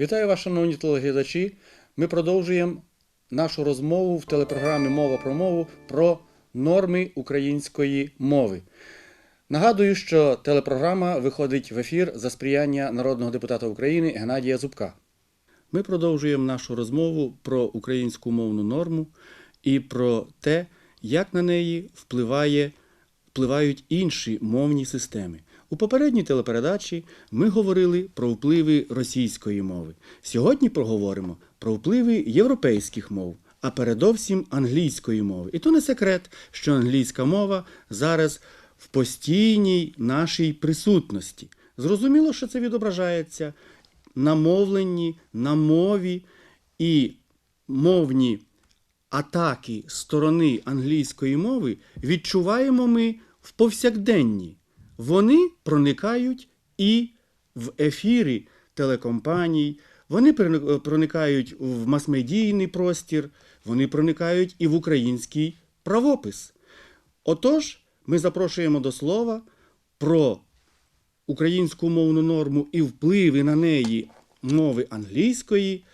Вітаю вас, шановні телеглядачі. Ми продовжуємо нашу розмову в телепрограмі Мова про мову про норми української мови. Нагадую, що телепрограма виходить в ефір за сприяння народного депутата України Геннадія Зубка. Ми продовжуємо нашу розмову про українську мовну норму і про те, як на неї впливає, впливають інші мовні системи. У попередній телепередачі ми говорили про впливи російської мови. Сьогодні проговоримо про впливи європейських мов, а передовсім англійської мови. І то не секрет, що англійська мова зараз в постійній нашій присутності. Зрозуміло, що це відображається на мовленні, на мові і мовні атаки сторони англійської мови відчуваємо ми в повсякденні. Вони проникають і в ефірі телекомпаній, вони проникають в масмедійний простір, вони проникають і в український правопис. Отож, ми запрошуємо до слова про українську мовну норму і впливи на неї мови англійської,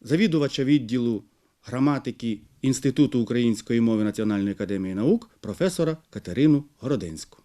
завідувача відділу граматики Інституту української мови Національної академії наук, професора Катерину Городенську.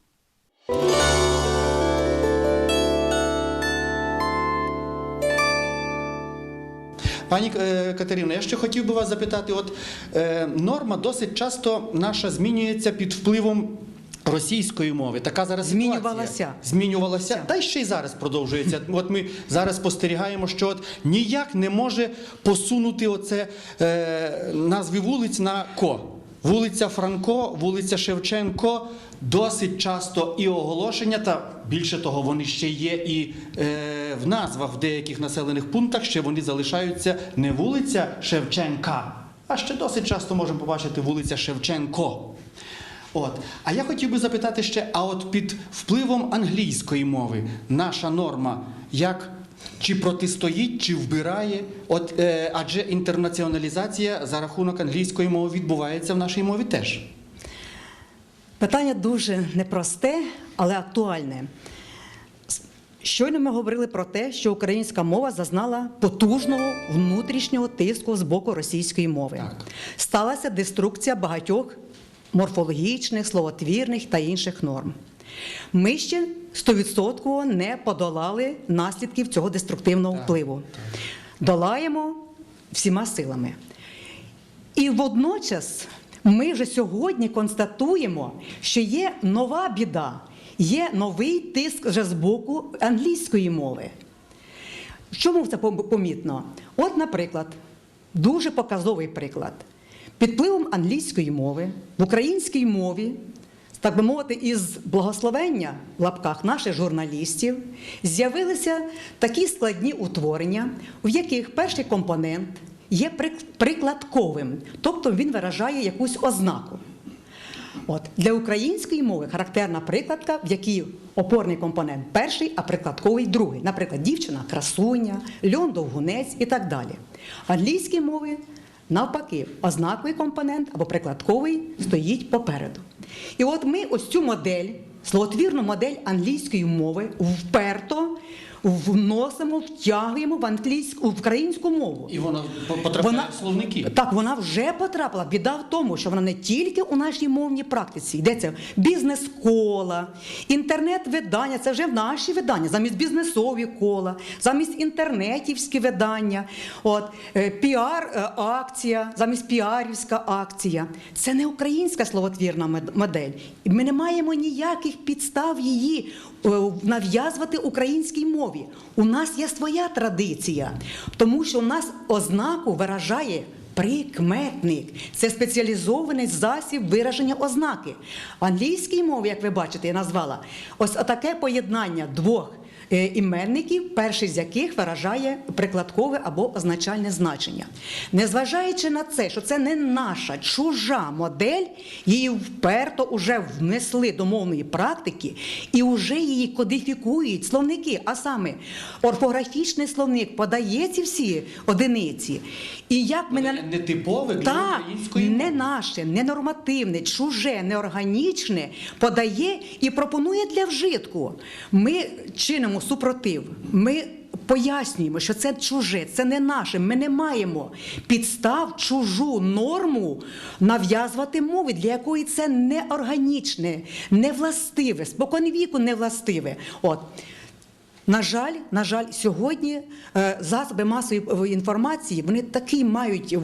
Пані Катерина, Катерино, я ще хотів би вас запитати: от е, норма досить часто наша змінюється під впливом. Російської мови така зараз ситуація. Змінювалася. змінювалася, та й ще й зараз продовжується. От ми зараз спостерігаємо, що от ніяк не може посунути оце е, назви вулиць на ко. Вулиця Франко, вулиця Шевченко. Досить часто і оголошення, та більше того, вони ще є і е, в назвах в деяких населених пунктах, ще вони залишаються не вулиця Шевченка, а ще досить часто можемо побачити вулиця Шевченко. От. А я хотів би запитати ще: а от під впливом англійської мови наша норма як чи протистоїть, чи вбирає? От, е, адже інтернаціоналізація за рахунок англійської мови відбувається в нашій мові теж. Питання дуже непросте, але актуальне. Щойно ми говорили про те, що українська мова зазнала потужного внутрішнього тиску з боку російської мови. Так. Сталася деструкція багатьох морфологічних, словотвірних та інших норм. Ми ще стовідсотково не подолали наслідків цього деструктивного впливу. Долаємо всіма силами. І водночас ми вже сьогодні констатуємо, що є нова біда, є новий тиск вже з боку англійської мови. Чому це помітно? От, наприклад, дуже показовий приклад. Під впливом англійської мови в українській мові, так би мовити, із благословення в лапках наших журналістів з'явилися такі складні утворення, в яких перший компонент є прикладковим, тобто він виражає якусь ознаку. От для української мови характерна прикладка, в якій опорний компонент перший, а прикладковий другий. Наприклад, дівчина красуня, льон довгунець і так далі. Англійській мови навпаки, ознаковий компонент або прикладковий стоїть попереду. І от ми ось цю модель, словотвірну модель англійської мови вперто вносимо, втягуємо в англійську в українську мову. І вона по- потрапляє в словники. Так, вона вже потрапила. Біда в тому, що вона не тільки у нашій мовній практиці йдеться бізнес-кола, інтернет-видання. Це вже в наші видання, замість бізнесові кола, замість інтернетівські видання, от е, піар-акція, замість піарівська акція. Це не українська словотвірна модель. Ми не маємо ніяких підстав її е, нав'язувати українській мові. У нас є своя традиція, тому що у нас ознаку виражає. Прикметник це спеціалізований засіб вираження ознаки. В англійській мові, як ви бачите, я назвала ось таке поєднання двох е, іменників, перший з яких виражає прикладкове або означальне значення. Незважаючи на це, що це не наша чужа модель, її вперто вже внесли до мовної практики і вже її кодифікують словники. А саме орфографічний словник подає ці всі одиниці. І як ми на нетипове для Так, української не наше, не нормативне, чуже, неорганічне подає і пропонує для вжитку. Ми чинимо супротив. Ми пояснюємо, що це чуже, це не наше. Ми не маємо підстав чужу норму нав'язувати мови, для якої це неорганічне, невластиве, споконвіку невластиве. От. На жаль, на жаль, сьогодні е, засоби масової інформації вони такий мають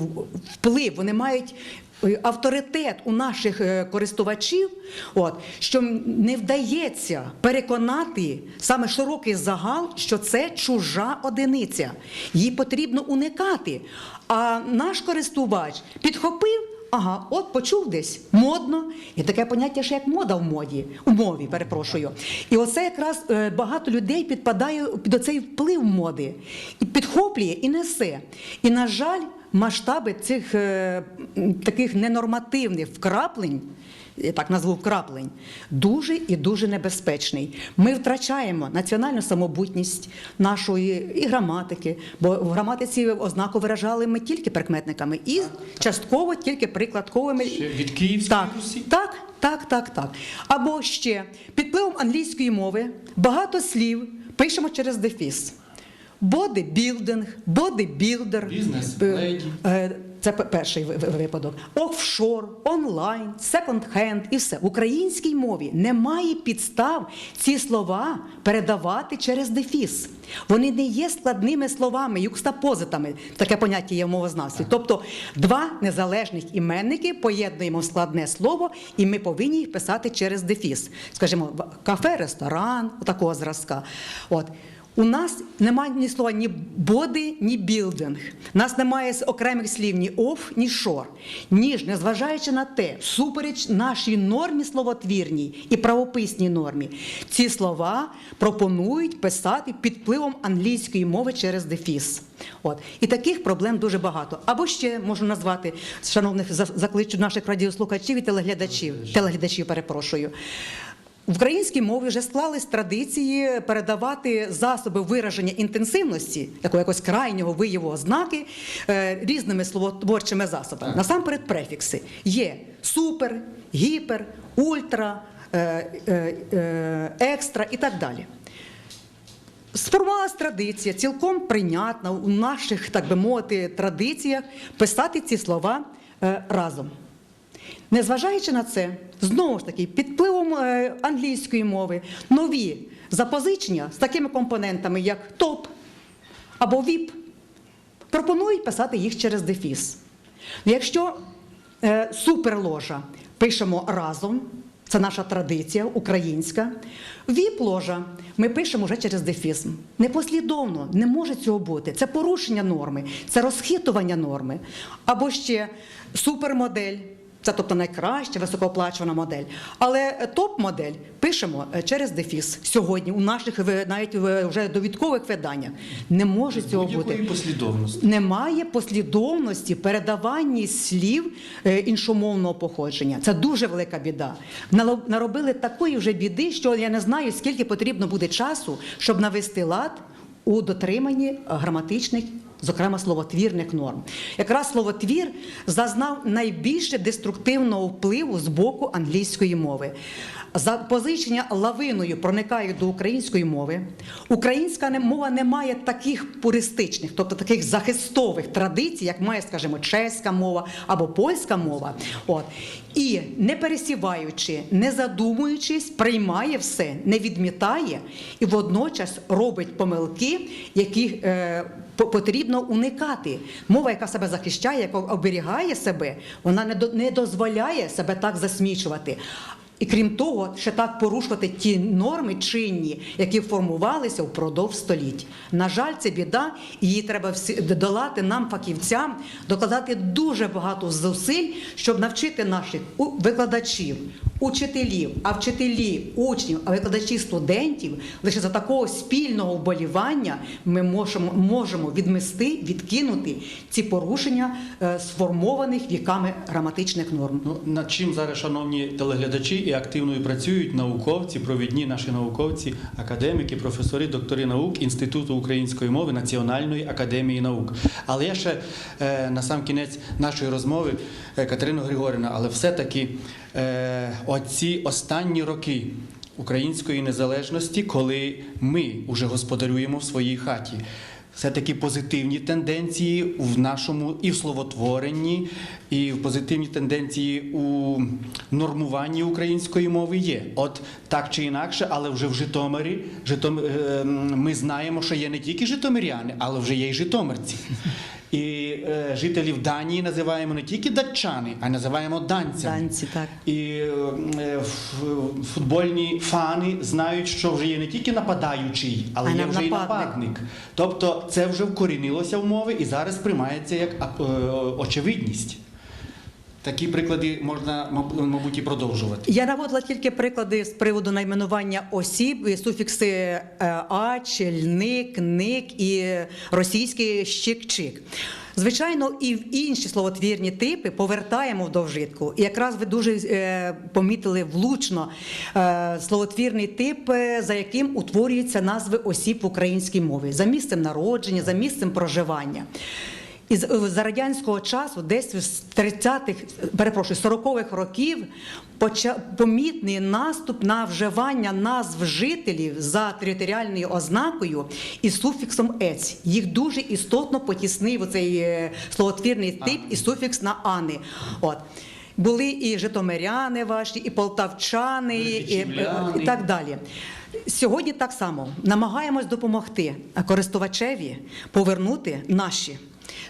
вплив, вони мають авторитет у наших е, користувачів, от що не вдається переконати саме широкий загал, що це чужа одиниця. Її потрібно уникати. А наш користувач підхопив. Ага, от почув десь модно, і таке поняття ще як мода в моді, у мові, перепрошую. І оце якраз е, багато людей підпадає під оцей вплив моди, і підхоплює і несе. І, на жаль, масштаби цих е, таких ненормативних вкраплень. Я так назву вкраплень, дуже і дуже небезпечний. Ми втрачаємо національну самобутність нашої і граматики, бо в граматиці ознаку виражали ми тільки прикметниками і частково тільки прикладковими. Ще від Київської так, Русі? так, так, так, так. Або ще під впливом англійської мови багато слів пишемо через дефіс. Бодибілдинг, бодибілдер. Бізнес, Е. Е, Це перший ви- ви- випадок. Офшор, онлайн, секонд-хенд і все. В українській мові немає підстав ці слова передавати через дефіс. Вони не є складними словами, юкстапозитами. Таке поняття є в мовознавстві. Тобто два незалежних іменники поєднуємо в складне слово, і ми повинні їх писати через дефіс. Скажімо, кафе, ресторан, такого зразка. От. У нас немає ні слова ні боди, ні білдинг. У нас немає окремих слів ні оф, ні шор. Ніж, незважаючи на те, супереч нашій нормі словотвірній і правописній нормі, ці слова пропонують писати під впливом англійської мови через дефіс. От. І таких проблем дуже багато. Або ще можу назвати, шановних закличу наших радіослухачів і телеглядачів, телеглядачів, перепрошую. В українській мові вже склались традиції передавати засоби вираження інтенсивності, такого якогось крайнього вияву ознаки, е, різними словотворчими засобами. Насамперед, префікси є супер, гіпер, ультра, е, е, екстра і так далі. Сформувалась традиція, цілком прийнятна у наших, так би мовити, традиціях писати ці слова разом. Незважаючи на це, знову ж таки, під впливом е, англійської мови нові запозичення з такими компонентами, як топ або віп, пропонують писати їх через дефіс. Якщо е, суперложа пишемо разом, це наша традиція українська. Віп-ложа ми пишемо вже через дефіс. Непослідовно, не може цього бути. Це порушення норми, це розхитування норми. Або ще супермодель. Це тобто найкраща високооплачувана модель. Але е, топ-модель пишемо е, через дефіс сьогодні у наших навіть вже довідкових виданнях. Не може цього бути. послідовності. Немає послідовності передаванні слів е, іншомовного походження. Це дуже велика біда. Наробили такої вже біди, що я не знаю, скільки потрібно буде часу, щоб навести лад у дотриманні граматичних. Зокрема, словотвірних норм. Якраз словотвір зазнав найбільше деструктивного впливу з боку англійської мови. Запозичення лавиною проникають до української мови. Українська мова не має таких пуристичних, тобто таких захистових традицій, як має, скажімо, чеська мова або польська мова. От. І не пересіваючи, не задумуючись, приймає все, не відмітає і водночас робить помилки, які е, потрібно уникати. Мова, яка себе захищає, яка оберігає себе, вона не, дозволяє себе так засмічувати. І крім того, ще так порушувати ті норми чинні, які формувалися впродовж століть. На жаль, це біда, і її треба всі долати нам, фахівцям, докладати дуже багато зусиль, щоб навчити наших викладачів, учителів, а вчителі, учнів, а викладачі студентів лише за такого спільного вболівання ми можемо, можемо відмести, відкинути ці порушення е, сформованих віками граматичних норм. Ну, над чим зараз, шановні телеглядачі і активно і працюють науковці, провідні наші науковці, академіки, професори, доктори наук Інституту української мови Національної академії наук. Але я ще е, на сам кінець нашої розмови, е, Катерина Григорівна, але все-таки е, оці останні роки. Української незалежності, коли ми вже господарюємо в своїй хаті. Все-таки позитивні тенденції в нашому і в словотворенні, і в позитивні тенденції у нормуванні української мови є. От так чи інакше, але вже в Житомирі Житом... е, ми знаємо, що є не тільки житомиряни, але вже є й житомирці. І е, жителів Данії називаємо не тільки датчани, а називаємо данцями. Данці, так. І е, футбольні фани знають, що вже є не тільки нападаючий, але А є вже і нападник. Тобто це вже вкорінилося в мови і зараз приймається як е, очевидність. Такі приклади можна, маб- мабуть, і продовжувати. Я наводила тільки приклади з приводу найменування осіб, суфікси е, ач, льник, ник і російський щик-чик. Звичайно, і в інші словотвірні типи повертаємо в довжитку. І якраз ви дуже е, помітили влучно е, словотвірний тип, е, за яким утворюються назви осіб в українській мові за місцем народження, за місцем проживання. І за радянського часу, десь з 30-х, перепрошую, 40-х років помітний наступ на вживання назв жителів за територіальною ознакою і суфіксом ець. Їх дуже істотно потіснив цей словотвірний тип і суфікс на ани. От. Були і житомиряни ваші, і полтавчани, і, і, і так далі. Сьогодні так само намагаємось допомогти користувачеві повернути наші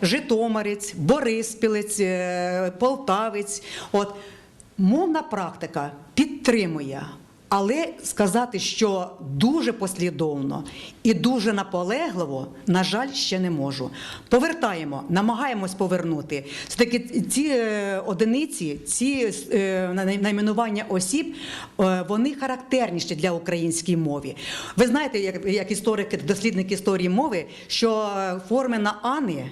Житомирець, Бориспілець, е, Полтавець. От мовна практика підтримує. Але сказати, що дуже послідовно і дуже наполегливо, на жаль, ще не можу. Повертаємо, намагаємось повернути. Це таки ці е, одиниці, ці е, найменування осіб, е, вони характерніші для української мови. Ви знаєте, як, історики, дослідники історії мови, що форми на ани.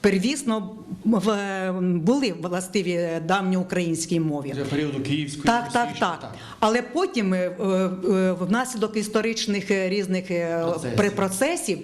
Первісно в- були властиві давньоукраїнській мові. Для періоду Київської Так, так, Росії, так. Але потім, е, е, е, внаслідок історичних е, різних е, Процесів.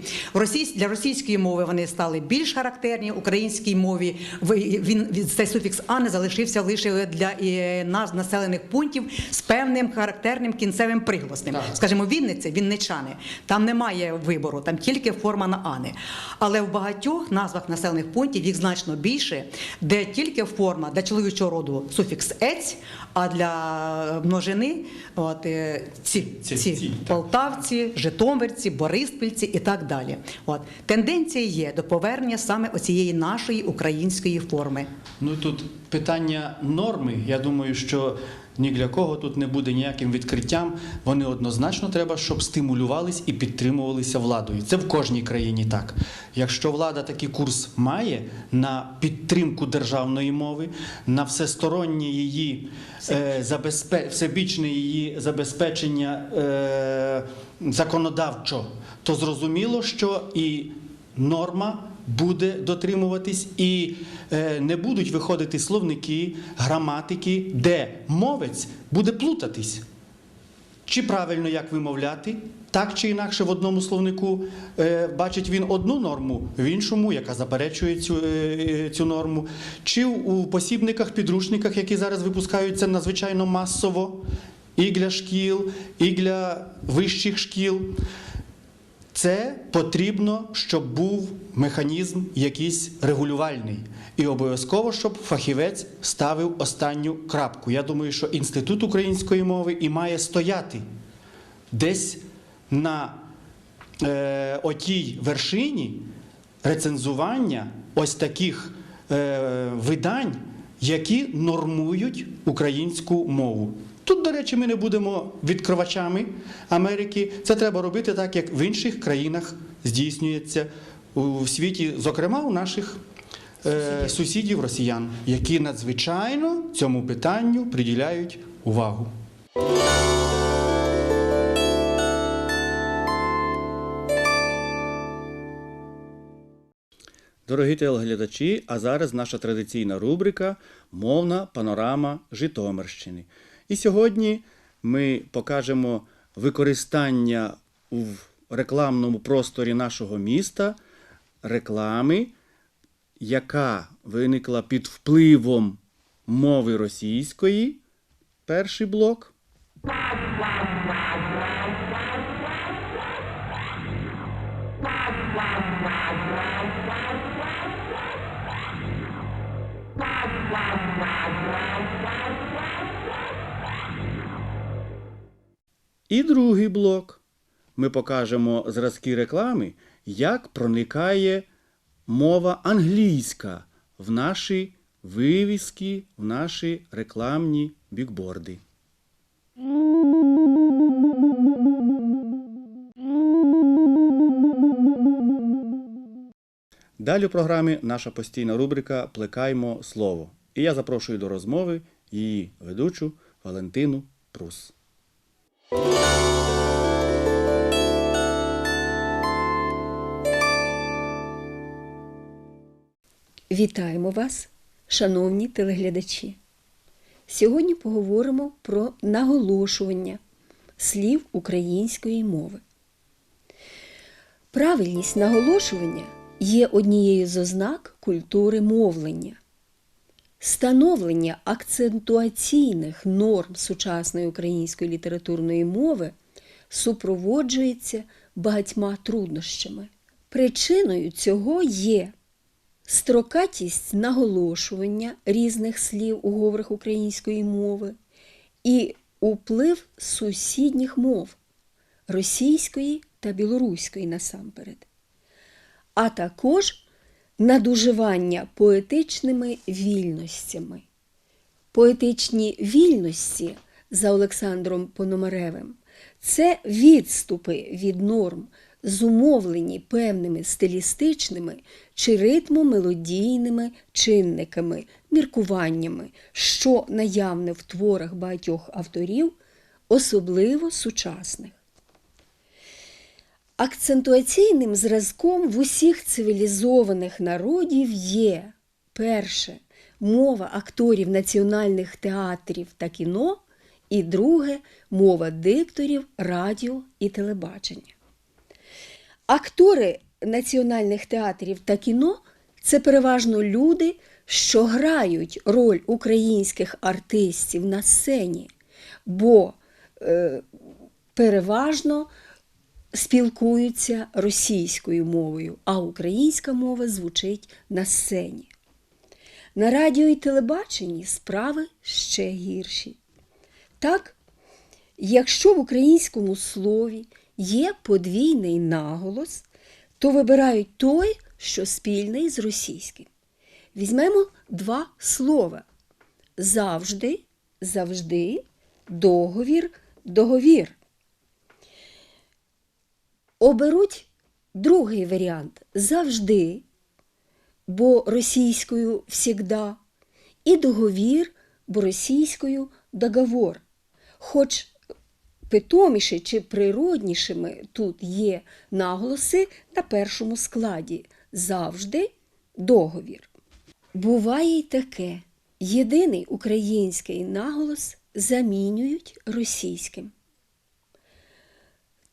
для російської мови вони стали більш характерні, українській мові він цей суфікс а не залишився лише для е, назв населених пунктів з певним характерним кінцевим приголосним. Так. Скажімо, Вінниця, Вінничани. Там немає вибору, там тільки форма на ани. Але в багатьох назвах населених пунктів їх значно більше, де тільки форма для чоловічого роду суфікс ець, а для множини от, е, ці, Ці, ці, полтавці, житомирці, бориспільці і так далі. От. Тенденція є до повернення саме оцієї нашої української форми. Ну тут питання норми. Я думаю, що ні для кого тут не буде ніяким відкриттям. Вони однозначно треба, щоб стимулювались і підтримувалися владою. Це в кожній країні так. Якщо влада такий курс має на підтримку державної мови, на всестороннє її е, забезпе... всебічне її забезпечення е, законодавчо, то зрозуміло, що і норма буде дотримуватись, і не будуть виходити словники, граматики, де мовець буде плутатись. Чи правильно як вимовляти, так чи інакше в одному словнику е, бачить він одну норму, в іншому, яка заперечує цю, е, цю норму, чи у посібниках, підручниках, які зараз випускаються надзвичайно масово, і для шкіл, і для вищих шкіл. Це потрібно, щоб був механізм якийсь регулювальний. І обов'язково, щоб фахівець ставив останню крапку. Я думаю, що інститут української мови і має стояти десь на е, отій вершині рецензування ось таких е, видань, які нормують українську мову. Речі, ми не будемо відкривачами Америки. Це треба робити так, як в інших країнах здійснюється у світі, зокрема у наших е, сусідів росіян, які надзвичайно цьому питанню приділяють увагу. Дорогі телеглядачі, а зараз наша традиційна рубрика Мовна панорама Житомирщини. І сьогодні ми покажемо використання в рекламному просторі нашого міста реклами, яка виникла під впливом мови російської. Перший блок. І другий блок. Ми покажемо зразки реклами, як проникає мова англійська в наші вивіски, в наші рекламні бікборди. Далі у програмі наша постійна рубрика Плекаймо слово. І я запрошую до розмови її ведучу Валентину Прус. Вітаємо вас, шановні телеглядачі. Сьогодні поговоримо про наголошування слів української мови. Правильність наголошування є однією з ознак культури мовлення. Становлення акцентуаційних норм сучасної української літературної мови супроводжується багатьма труднощами. Причиною цього є строкатість наголошування різних слів у говорах української мови і уплив сусідніх мов російської та білоруської насамперед, а також надуживання поетичними вільностями. Поетичні вільності за Олександром Пономаревим це відступи від норм, зумовлені певними стилістичними чи ритмомелодійними чинниками, міркуваннями, що наявне в творах багатьох авторів, особливо сучасних. Акцентуаційним зразком в усіх цивілізованих народів є перше мова акторів національних театрів та кіно, і друге мова дикторів радіо і телебачення. Актори національних театрів та кіно це переважно люди, що грають роль українських артистів на сцені, бо е, переважно спілкуються російською мовою, а українська мова звучить на сцені. На радіо і телебаченні справи ще гірші. Так, якщо в українському слові є подвійний наголос, то вибирають той, що спільний з російським. Візьмемо два слова: завжди, завжди, договір, договір. Оберуть другий варіант завжди, бо російською всігда, і договір, бо російською договор. Хоч питоміше чи природнішими тут є наголоси на першому складі завжди договір. Буває й таке: єдиний український наголос замінюють російським.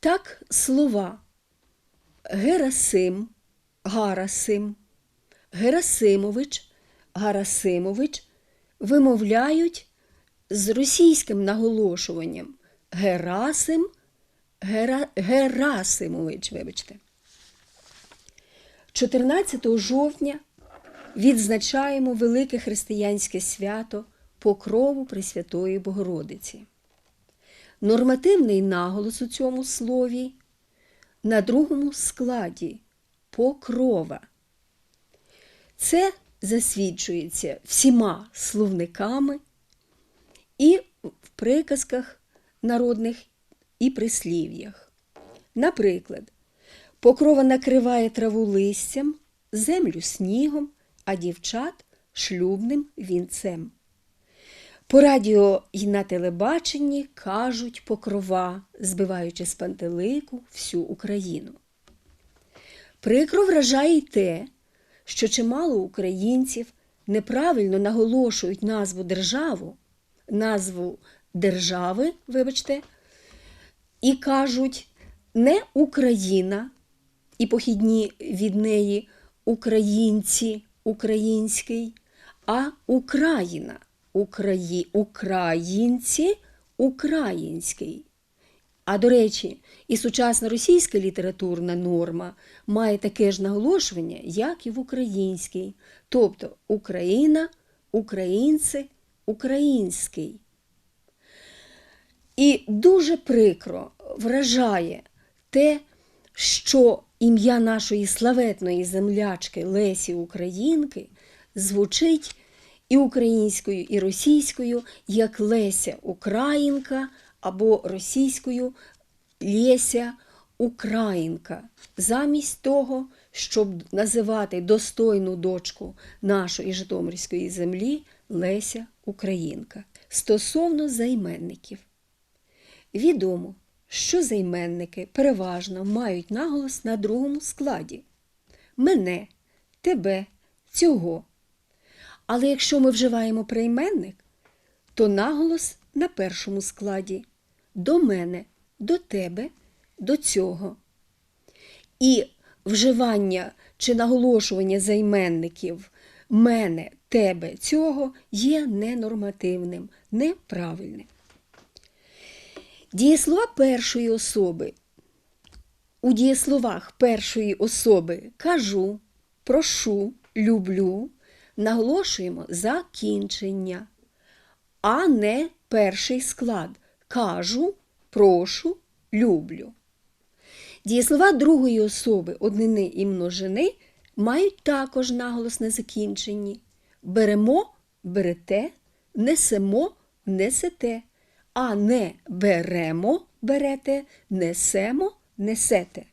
Так слова Герасим, Гарасим, Герасимович, Гарасимович вимовляють з російським наголошуванням Герасим, Гера, Герасимович, вибачте. 14 жовтня відзначаємо велике християнське свято Покрову Пресвятої Богородиці. Нормативний наголос у цьому слові на другому складі покрова. Це засвідчується всіма словниками і в приказках народних і прислів'ях. Наприклад, покрова накриває траву листям, землю снігом, а дівчат шлюбним вінцем. По радіо і на телебаченні кажуть покрова, збиваючи з пантелику всю Україну. Прикро вражає й те, що чимало українців неправильно наголошують назву державу, назву держави, вибачте, і кажуть не Україна і похідні від неї українці, український, а Україна, Украї, українці, український. А до речі, і сучасна російська літературна норма має таке ж наголошування, як і в українській, тобто Україна, українці, український. І дуже прикро вражає те, що ім'я нашої славетної землячки Лесі Українки звучить і українською, і російською як Леся Українка або російською Леся Українка. Замість того, щоб називати достойну дочку нашої Житомирської землі Леся Українка. Стосовно займенників. Відомо, що займенники переважно мають наголос на другому складі мене, тебе, цього. Але якщо ми вживаємо прийменник, то наголос на першому складі до мене, до тебе, до цього. І вживання чи наголошування займенників мене, тебе, цього є ненормативним, неправильним. Дієслова першої особи. У дієсловах першої особи кажу, прошу, люблю наголошуємо закінчення, а не перший склад кажу, прошу, люблю. Дієслова другої особи однини і множини мають також наголос на закінченні. Беремо, берете, несемо, несете, а не беремо, берете, несемо, несете.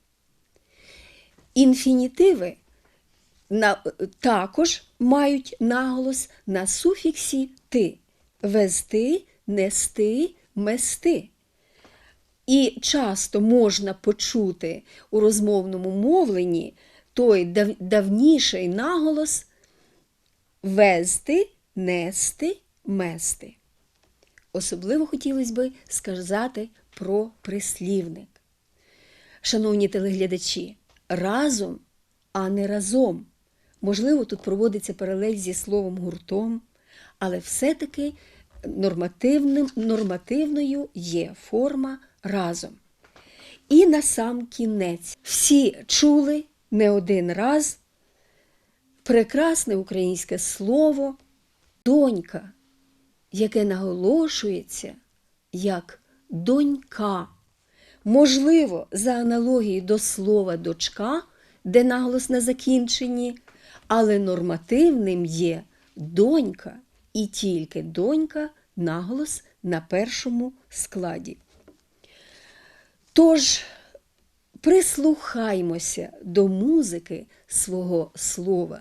Інфінітиви на, також мають наголос на суфіксі ти вести, нести, мести. І часто можна почути у розмовному мовленні той дав, давніший наголос везти, нести, мести. Особливо хотілося би сказати про прислівник. Шановні телеглядачі, разом, а не разом. Можливо, тут проводиться паралель зі словом гуртом, але все-таки нормативним, нормативною є форма разом. І на сам кінець всі чули не один раз прекрасне українське слово донька, яке наголошується як донька. Можливо, за аналогією до слова дочка, де наголос на закінченні, але нормативним є донька і тільки донька наголос на першому складі. Тож прислухаймося до музики свого слова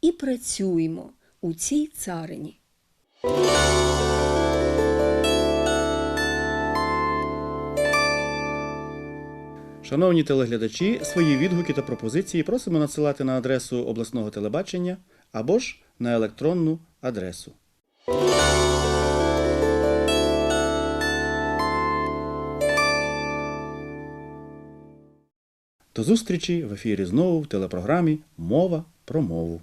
і працюймо у цій царині. Шановні телеглядачі, свої відгуки та пропозиції просимо надсилати на адресу обласного телебачення або ж на електронну адресу. До зустрічі в ефірі знову в телепрограмі Мова про мову.